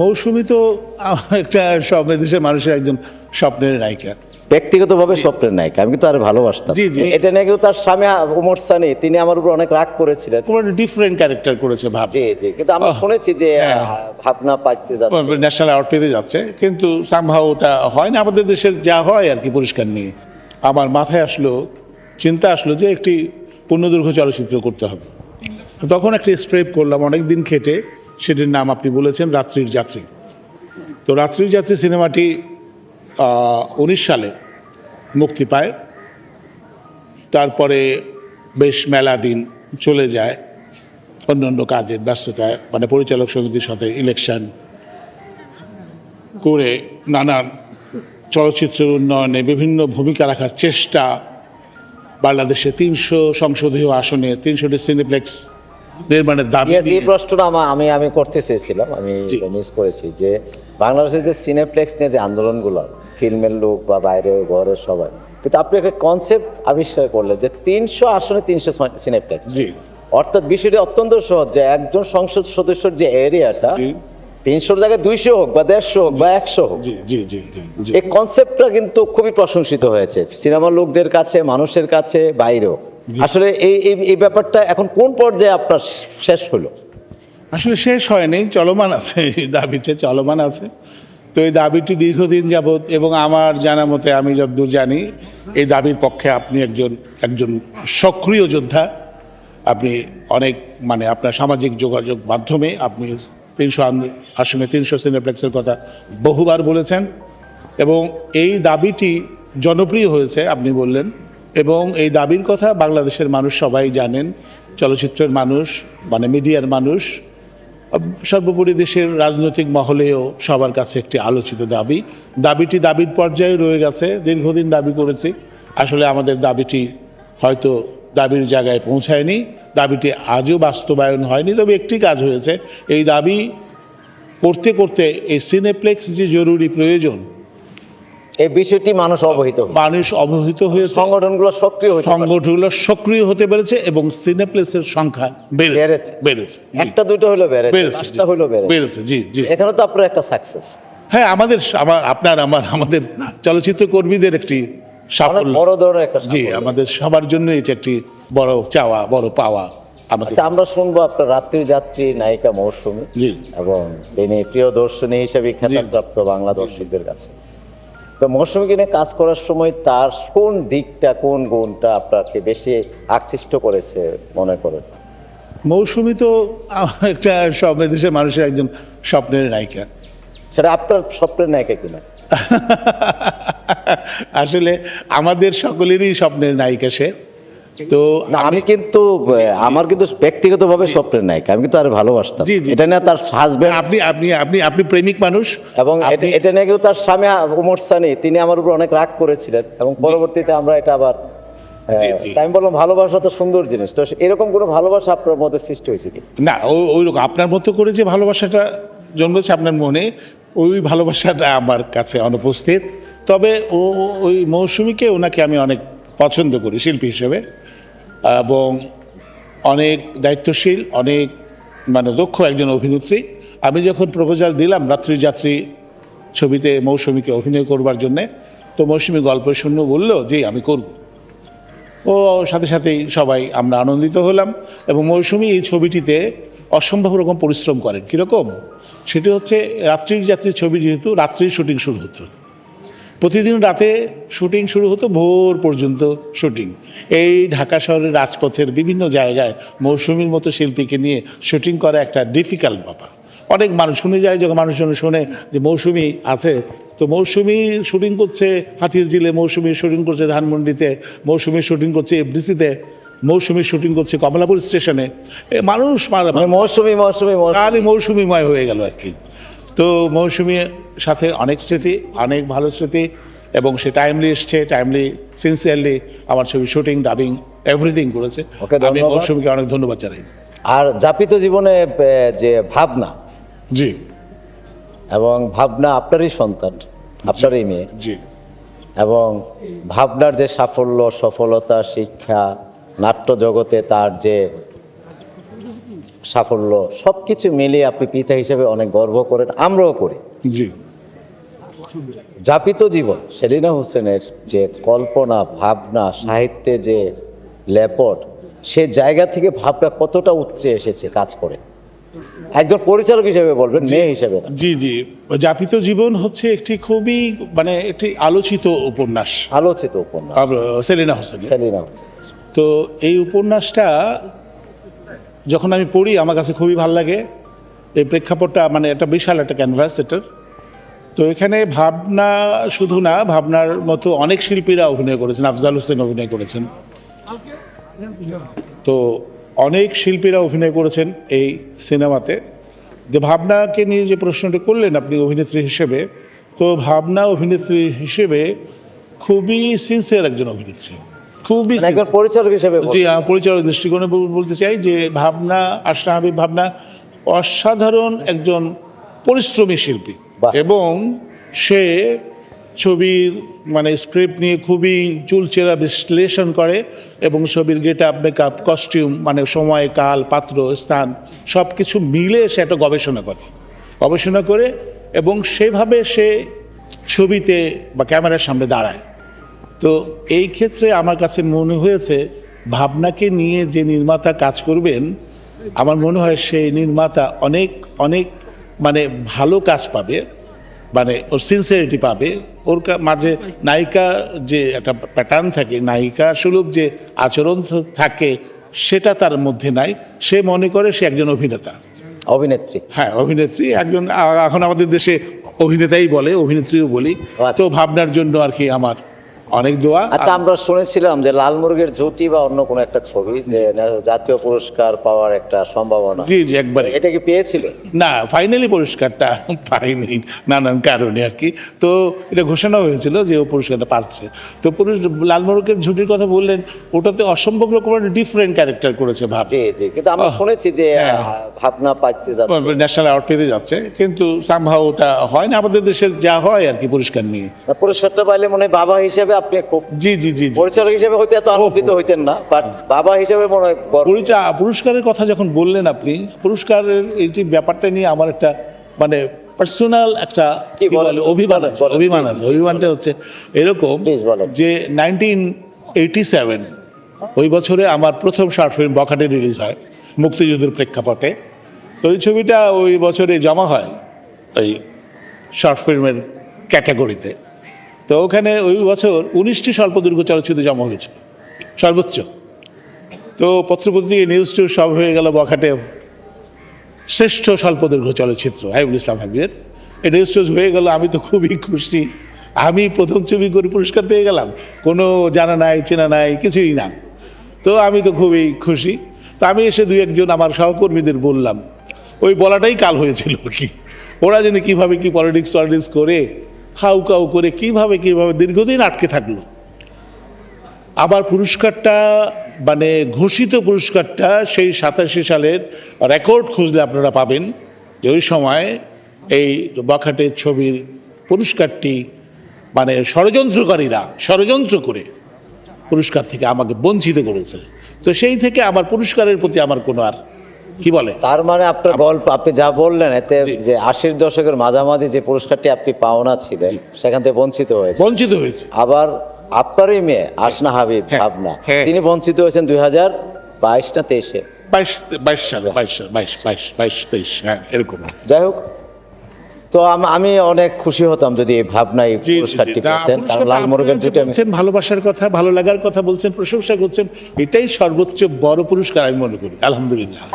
মৌসুমি তো একটা সব দেশের মানুষের একজন স্বপ্নের নায়িকা। ব্যক্তিগতভাবে স্বপ্নের নায়িকা আমি কিন্তু আর ভালোবাসতাম। এটা নিয়ে কিন্তু তার স্বামী উমর সানি তিনি আমার উপর অনেক রাগ করেছিলেন। পুরো ডিফারেন্ট ক্যারেক্টার করেছে ভাব। জি জি কিন্তু আমরা শুনেছি যে হ্যাঁ। ভাবনা পাইতে যাচ্ছে। ন্যাশনাল পেতে যাচ্ছে কিন্তু সামহাও ওটা হয় না। আমাদের দেশের যা হয় আর কি পুরস্কার নিয়ে। আমার মাথায় আসলো চিন্তা আসলো যে একটি পূর্ণদৈর্ঘ্য চলচ্চিত্র করতে হবে। তখন একটি স্ক্রিপ্ট করলাম অনেক দিন খেটে। সেটির নাম আপনি বলেছেন, রাত্রির যাত্রী। তো রাত্রির যাত্রী সিনেমাটি উনিশ সালে মুক্তি পায়। তারপরে বেশ মেলা দিন চলে যায় অন্য অন্য কাজের ব্যস্ততায় মানে পরিচালক সমিতির সাথে ইলেকশন করে নানান চলচ্চিত্রের উন্নয়নে বিভিন্ন ভূমিকা রাখার চেষ্টা। বাংলাদেশে তিনশো সংসদীয় আসনে, তিনশোটি সিনেপ্লেক্স নির্মাণের দাবি এই প্রশ্নটা আমি আমি করতে চেয়েছিলাম। আমি মিস করেছি যে বাংলাদেশের যে সিনেপ্লেক্স নিয়ে যে আন্দোলনগুলো ফিল্মের লোক বা বাইরে ঘরের সবাই কিন্তু আপনি একটা কনসেপ্ট আবিষ্কার করলেন যে তিনশো আসনে তিনশো সিনেপ্লেক্স অর্থাৎ বিষয়টি অত্যন্ত সহজ যে একজন সংসদ সদস্যর যে এরিয়াটা। তিনশোর জায়গায় দুইশো হোক বা দেড়শো হোক বা একশো হোক। জি জি জি জি জি। এই কনসেপ্টটা কিন্তু খুবই প্রশংসিত হয়েছে। সিনেমার লোকদের কাছে মানুষের কাছে বাইরেও। আসলে এই এই- এই ব্যাপারটা এখন কোন পর্যায়ে আপনার শেষ হলো? আসলে শেষ হয়নি চলমান আছে এই দাবিটা চলমান আছে। তো এই দাবিটি দীর্ঘদিন যাবৎ এবং আমার জানা মতে আমি যতদূর জানি এই দাবির পক্ষে আপনি একজন একজন সক্রিয় যোদ্ধা। আপনি অনেক মানে আপনার সামাজিক যোগাযোগ মাধ্যমে আপনি তিনশো আসনে তিনশো সিনেপ্লেক্সের কথা বহুবার বলেছেন এবং এই দাবিটি জনপ্রিয় হয়েছে, আপনি বললেন। এবং এই দাবির কথা বাংলাদেশের মানুষ সবাই জানেন, চলচ্চিত্রের মানুষ মানে মিডিয়ার মানুষ সর্বোপরি দেশের রাজনৈতিক মহলেও সবার কাছে একটি আলোচিত দাবি। দাবিটি দাবির পর্যায়ে রয়ে গেছে, দীর্ঘদিন দাবি করেছি। আসলে আমাদের দাবিটি হয়তো দাবির জায়গায় পৌঁছায়নি। দাবিটি আজও বাস্তবায়ন হয়নি তবে একটি কাজ হয়েছে। এই দাবি করতে করতে এই সিনেপ্লেক্স যে জরুরি প্রয়োজন এই বিষয়টি মানুষ অবহিত মানুষ অবহিত হয়ে সংগঠনগুলো সক্রিয় হয়েছে সংগঠনগুলো সক্রিয় হতে পেরেছে এবং সিনেপ্লেক্সের সংখ্যা বেড়েছে। বেড়েছে। একটা দুটো হলো বেড়েছে। পাঁচটা হলো বেড়েছে। জি জি। এখানে তো আপনার একটা সাকসেস হ্যাঁ আমাদের আমার আপনার আমার আমাদের চলচ্চিত্র কর্মীদের একটি সাফল্য। বড় ধরনের একটা জি আমাদের সবার জন্য এটি একটি বড় চাওয়া বড় পাওয়া। আচ্ছা আমরা শুনব আপনার রাত্রি যাত্রী নায়িকা মৌসুমী জি। এবং তিনি প্রিয় দর্শনী হিসেবে খ্যাতপ্রাপ্ত বাংলা দর্শকদের কাছে। তো মৌসুমীকে নিয়ে কাজ করার সময় তার কোন দিকটা কোন গুণটা আপনাকে বেশি আকৃষ্ট করেছে মনে করেন মৌসুমি তো আমার একটা সব দেশের মানুষের একজন স্বপ্নের নায়িকা। সেটা আপনার স্বপ্নের নায়িকা কিনা? আসলে আমাদের সকলেরই স্বপ্নের নায়িকা সে। তো আমি কিন্তু আমার কিন্তু ব্যক্তিগতভাবে স্বপ্নের নায়িকা আমি কিন্তু আর ভালোবাসতাম। এটা নিয়ে তার হাজবেন্ড আপনি আপনি আপনি আপনি প্রেমিক মানুষ। এবং এটা- নিয়ে কিন্তু তার স্বামী উমর সানি তিনি আমার উপর অনেক রাগ করেছিলেন এবং পরবর্তীতে আমরা এটা আবার আমি বললাম ভালোবাসা তো সুন্দর জিনিস। তো এরকম কোনো ভালোবাসা আপনার মধ্যে সৃষ্টি হয়েছে কি? না ওই রকম আপনার মতো করে যে ভালোবাসাটা জন্মেছে আপনার মনে ওই ভালোবাসাটা আমার কাছে অনুপস্থিত। তবে ও ওই মৌসুমীকে ওনাকে আমি অনেক পছন্দ করি শিল্পী হিসেবে। এবং অনেক দায়িত্বশীল, অনেক মানে দক্ষ একজন অভিনেত্রী। আমি যখন প্রপোজাল দিলাম রাত্রি যাত্রী ছবিতে মৌসুমীকে অভিনয় করবার জন্যে, তো মৌসুমী গল্প শূন্য বলল যে আমি করব। ও, সাথে সাথেই সবাই আমরা আনন্দিত হলাম। এবং মৌসুমি এই ছবিটিতে অসম্ভব রকম পরিশ্রম করেন। কীরকম? সেটি হচ্ছে রাত্রির যাত্রীর ছবি যেহেতু, রাত্রির শুটিং শুরু হতো। প্রতিদিন রাতে শুটিং শুরু হতো, ভোর পর্যন্ত শুটিং। এই ঢাকা শহরের রাজপথের বিভিন্ন জায়গায় মৌসুমীর মতো শিল্পীকে নিয়ে শুটিং করা একটা ডিফিকাল্ট ব্যাপার। অনেক মানুষ শুনে যায়, যখন মানুষজন শোনে যে মৌসুমী আছে, তো মৌসুমি শুটিং করছে হাতির জিলে মৌসুমী শুটিং করছে ধানমন্ডিতে, মৌসুমী শুটিং করছে এফডিসিতে মৌসুমী শুটিং করছে কমলাপুর স্টেশনে। মানুষ মানে মৌসুমি মৌসুমি আরে মৌসুমিময় হয়ে গেল আর কি। তো মৌসুমীর সাথে অনেক স্মৃতি অনেক ভালো স্মৃতি এবং সে টাইমলি এসছে টাইমলি সিনসিয়ারলি আমার ছবি শুটিং ডাবিং এভরিথিং করেছে। আমি। মৌসুমীকে অনেক ধন্যবাদ জানাই। আর যাপিত জীবনে যে ভাবনা। জি। এবং ভাবনা আপনারই সন্তান আপনারই মেয়ে। জি। এবং ভাবনার যে সাফল্য সফলতা শিক্ষা নাট্য জগতে তার যে সাফল্য সব কিছু মিলিয়ে আপনি পিতা হিসেবে অনেক গর্ব করেন আমরাও করি। জি। যাপিত জীবন সেলিনা হোসেনের যে কল্পনা ভাবনা সাহিত্যে যে লেপট সে জায়গা থেকে ভাবটা কতটা উতরে এসেছে কাজ করে। একজন পরিচালক হিসেবে বলবেন মেয়ে হিসেবে। জি জি। যাপিত জীবন হচ্ছে একটি খুবই মানে একটি আলোচিত উপন্যাস। আলোচিত উপন্যাস। সেলিনা হোসেন সেলিনা হোসেন। তো এই উপন্যাসটা যখন আমি পড়ি, আমার কাছে খুবই ভালো লাগে। এই প্রেক্ষাপটটা মানে একটা বিশাল একটা ক্যানভাস এটার। তো এখানে ভাবনা শুধু না, ভাবনার মতো অনেক শিল্পীরা অভিনয় করেছেন, আফজাল হোসেন অভিনয় করেছেন। তো অনেক শিল্পীরা অভিনয় করেছেন এই সিনেমাতে। যে ভাবনাকে নিয়ে যে প্রশ্নটি করলেন আপনি অভিনেত্রী হিসেবে, তো ভাবনা অভিনেত্রী হিসেবে খুবই সিনসিয়ার একজন অভিনেত্রী। খুবই মানে একজন পরিচালক হিসেবে জি পরিচালক দৃষ্টিকোণে বলতে চাই যে ভাবনা আশরা হাবিব ভাবনা অসাধারণ একজন পরিশ্রমী শিল্পী। এবং সে ছবির মানে স্ক্রিপ্ট নিয়ে খুবই চুলচেরা বিশ্লেষণ করে এবং ছবির গেট আপ মেকআপ কস্টিউম মানে সময় কাল পাত্র স্থান সব কিছু মিলে সে একটা গবেষণা করে। গবেষণা করে এবং সেভাবে সে ছবিতে বা ক্যামেরার সামনে দাঁড়ায়। তো এই ক্ষেত্রে আমার কাছে মনে হয়েছে ভাবনাকে নিয়ে যে নির্মাতা কাজ করবেন আমার মনে হয় সেই নির্মাতা অনেক অনেক মানে ভালো কাজ পাবে মানে ওর সিনসিয়ারিটি পাবে। ওর মাঝে নায়িকা যে একটা প্যাটার্ন থাকে নায়িকা সুলভ যে আচরণ থাকে সেটা তার মধ্যে নাই। সে মনে করে সে একজন অভিনেতা। অভিনেত্রী। হ্যাঁ অভিনেত্রী একজন এখন আমাদের দেশে অভিনেতাই বলে অভিনেত্রীও বলি। আচ্ছা। তো ভাবনার জন্য আর কি আমার অনেক দোয়া। আচ্ছা আমরা শুনেছিলাম যে লাল মুরগের জুটি বা অন্য কোনো একটা ছবি যে জাতীয় পুরস্কার পাওয়ার একটা সম্ভাবনা। জি জি একবারে। এটা কি পেয়েছিল? না ফাইনালি পুরস্কারটা পাইনি নানান কারণে আর কি। তো এটা ঘোষণা হয়েছিল যে ও পুরস্কারটা পাচ্ছে। তো পুরুষ লালমরকের ঝুটির কথা বললেন ওটাতে অসম্ভব রকমের ডিফারেন্ট ক্যারেক্টার করেছে ভাব। জি জি কিন্তু আমরা শুনেছি যে হ্যাঁ। ভাবনা পাইতে যাচ্ছে। ন্যাশনাল অ্যাওয়ার্ড পেতে যাচ্ছে কিন্তু সামহাও ওটা হয় না। আমাদের দেশের যা হয় আর কি পুরস্কার নিয়ে। পুরস্কারটা পাইলে মনে হয় বাবা হিসেবে আপনি খুব জি জি জি পরিচালক হিসেবে হয়তো এত আনন্দিত হইতেন না বাট বাবা হিসেবে মনে হয় পুরস্কারের কথা যখন বললেন আপনি পুরস্কারের এইটি ব্যাপারটা নিয়ে আমার একটা মানে পার্সোনাল একটা অভিমান আছে অভিমান আছে। অভিমানটা হচ্ছে এরকম। যে নাইনটিন এইটি সেভেন ওই বছরে আমার প্রথম শর্ট ফিল্ম বখাটে রিলিজ হয় মুক্তিযুদ্ধের প্রেক্ষাপটে। তো ওই ছবিটা ওই বছরে জমা হয় ওই শর্ট ফিল্মের ক্যাটাগরিতে তো ওখানে ওই বছর উনিশটি স্বল্পদৈর্ঘ্য চলচ্চিত্র জমা হয়েছিল সর্বোচ্চ। তো পত্রপত্রিকা নিউজ টিউজ সব হয়ে গেল বখাটে শ্রেষ্ঠ স্বল্পদৈর্ঘ্য চলচ্চিত্র হাইবুল ইসলাম হাবিবের। এই নিউজ টিউজ হয়ে গেল, আমি তো খুবই খুশি। আমি প্রথম ছবি করে পুরস্কার পেয়ে গেলাম। কোনো জানা নাই, চেনা নাই, কিছুই না। তো আমি তো খুবই খুশি। তো আমি এসে দুই একজন আমার সহকর্মীদের বললাম, ওই বলাটাই কাল হয়েছিল কি। ওরা যেন কীভাবে কী পলিটিক্স টলিটিক্স করে খাউ কাউ করে কীভাবে কীভাবে দীর্ঘদিন আটকে থাকল। আবার পুরস্কারটা মানে ঘোষিত পুরস্কারটা সেই সাতাশি সালের রেকর্ড খুঁজলে আপনারা পাবেন যে ওই সময় এই বখাটের ছবির পুরস্কারটি মানে ষড়যন্ত্রকারীরা, ষড়যন্ত্র করে পুরস্কার থেকে আমাকে বঞ্চিত করেছে। তো সেই থেকে আমার পুরস্কারের প্রতি আমার কোনো আর কি বলে? তার মানে আপনার গল্প আপনি যা বললেন এতে যে আশির দশকের মাঝামাঝি যে পুরস্কারটি আপনি পাওনা ছিলেন সেখান থেকে বঞ্চিত হয়েছে। বঞ্চিত হয়েছে। আবার আপনারই মেয়ে আসনা হাবিব হ্যাঁ, ভাবনা হ্যাঁ। তিনি বঞ্চিত হয়েছেন দুই হাজার বাইশ না তেইশে। বাইশ বাইশ সালে বাইশ বাইশ বাইশ বাইশ তেইশ হ্যাঁ এরকম। যাই হোক তো আমি অনেক খুশি হতাম যদি এই ভাবনা এই জি, জি, জি। পুরস্কারটি পেতেন কারণ লাল মুরগের যেটা বলছেন ভালোবাসার কথা ভালো লাগার কথা বলছেন প্রশংসা করছেন এটাই সর্বোচ্চ বড় পুরস্কার আমি মনে করি আলহামদুলিল্লাহ